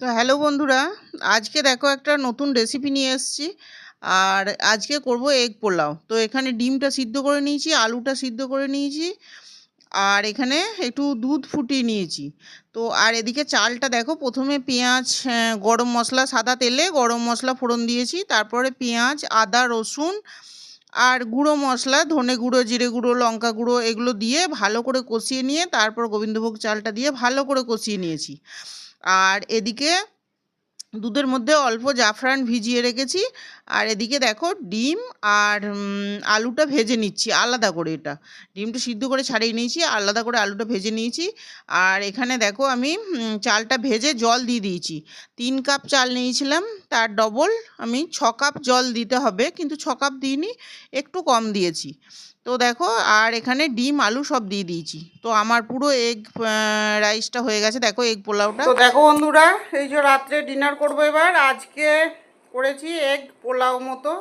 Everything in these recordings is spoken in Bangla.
তো হ্যালো বন্ধুরা, আজকে দেখো একটা নতুন রেসিপি নিয়ে এসেছি। আর আজকে করব এগ পোলাও। তো এখানে ডিমটা সিদ্ধ করে নিয়েছি, আলুটা সিদ্ধ করে নিয়েছি, আর এখানে একটু দুধ ফুটিয়ে নিয়েছি। তো আর এদিকে চালটা দেখো, প্রথমে পেঁয়াজ গরম মশলা, সাদা তেলে গরম মশলা ফোড়ন দিয়েছি, তারপরে পেঁয়াজ, আদা, রসুন, আর গুঁড়ো মশলা, ধনে গুঁড়ো, জিরে গুঁড়ো, লঙ্কা গুঁড়ো, এগুলো দিয়ে ভালো করে কষিয়ে নিয়ে, তারপর গোবিন্দভোগ চালটা দিয়ে ভালো করে কষিয়ে নিয়েছি। আর এদিকে দুধের মধ্যে অল্প জাফরান ভিজিয়ে রেখেছি। আর এদিকে দেখো ডিম আর আলুটা ভেজে নিচ্ছি, আলাদা করে এটা। ডিমটা সিদ্ধ করে ছাড়িয়ে নিয়েছি, আলাদা করে আলুটা ভেজে নিয়েছি। আর এখানে দেখো আমি চালটা ভেজে জল দিয়ে দিয়েছি। তিন কাপ চাল নিয়েছিলাম, তার ডবল আমি ছ কাপ জল দিতে হবে, কিন্তু ছ কাপ দিইনি, একটু কম দিয়েছি। তো দেখো, আর এখানে ডিম, আলু সব দিয়ে দিয়েছি। তো আমার পুরো এগ রাইসটা হয়ে গেছে। দেখো এগ পোলাওটা। তো দেখো বন্ধুরা, এই যে রাত্রে ডিনার করব এবার। আজকে করেছি এগ পোলাও মতো।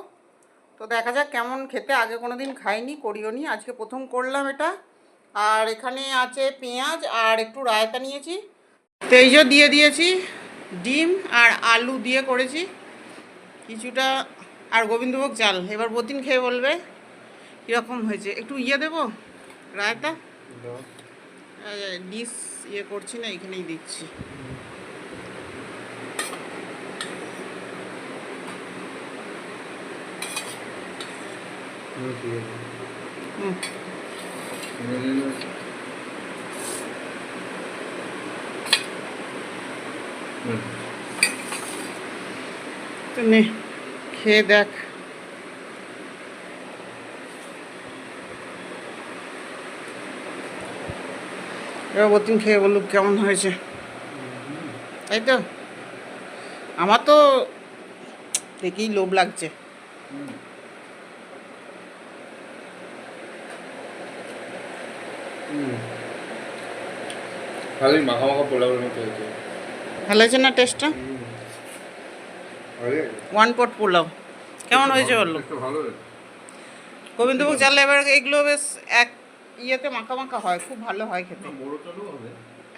তো দেখা যাক কেমন খেতে। আগে কোনো দিন খাইনি, করিও নি। আজকে প্রথম করলাম এটা। আর এখানে আছে পেঁয়াজ আর একটু রায়তা নিয়েছি। তো এই যে দিয়ে দিয়েছি ডিম আর আলু দিয়ে করেছি। কিছুটা আর গোবিন্দভোগ চাল। এবার বতিন খেয়ে বলবে। কীরকম হয়েছে? একটু ইয়ে দেবো? রায়তা? ডিস ইয়ে করছি না এখানেই দিচ্ছি নে খেয়ে দেখ। এবার বতিন খেয়ে বলুক কেমন হয়েছে। তাই তো? আমার তো দেখেই লোভ লাগছে। ভালোই মাখা মাখা পোলাওয়ের মতো হয়েছে। ভালো হয়েছে না টেস্টটা ওয়ান পট পোলাও। কেমন হয়েছে বলল গোবিন্দভোগ চালে এবার এগুলো বেশ এক ইয়েতে মাখা মাখা হয় খুব ভালো হয় খেতে।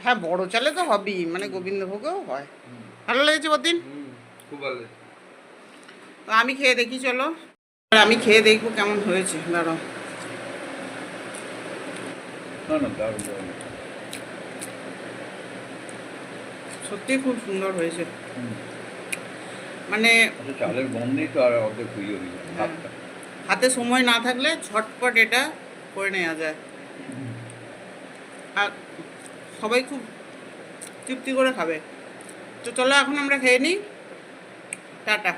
হ্যাঁ বড় চালে তো হবেই মানে গোবিন্দভোগেও হয়। ভালো লেগেছে বদিন খুব ভালো তো আমি খেয়ে দেখি চলো। আমি খেয়ে দেখব কেমন হয়েছে দাঁড়াও। দারুণ সত্যি খুব সুন্দর হয়েছে। মানে আচ্ছা চালের গন্ধেই তো আর অর্ধেক হয়ে। হাতে সময় না থাকলে ঝটপট এটা করে নেওয়া যায়। আর সবাই খুব তৃপ্তি করে খাবে। তো চলো এখন আমরা খেয়ে নিই। টাটা।